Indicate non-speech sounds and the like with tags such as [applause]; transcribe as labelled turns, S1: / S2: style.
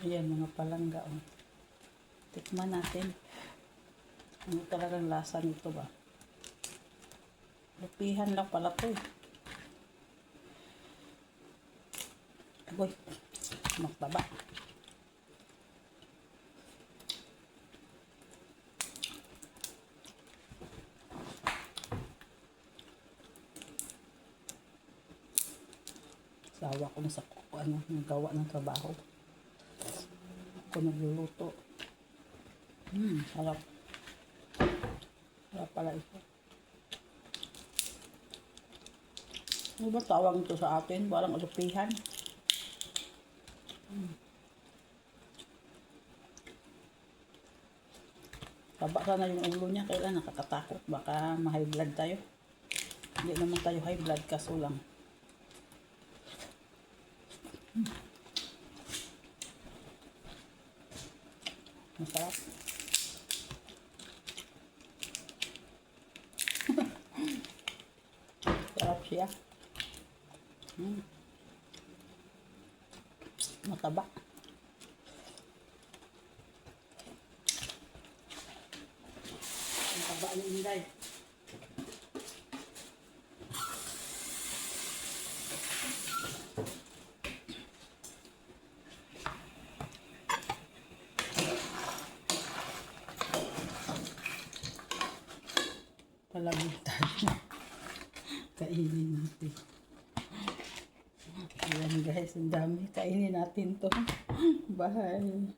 S1: Ayan, mga palangga. Oh. Tikman natin. Ano talagang lasa nito ba? Lupihan lang pala to eh. Agoy, magtaba. Sawa ko na sa ano, ng gawa ng trabaho. Ako nagluluto. Hmm, sarap. Sarap pala ito. Ano ba tawag ito sa atin? Parang alupihan. Hmm. Taba sana yung ulo niya. Kailan nakakatakot. Baka ma-high blood tayo. Hindi naman tayo high blood kaso lang. Masarap. [laughs] Sarap siya. Mm. Mataba. Mataba ni Inday. Palagitan. [laughs] Kainin natin. Ayan guys, ang dami. Kainin natin to. Bye.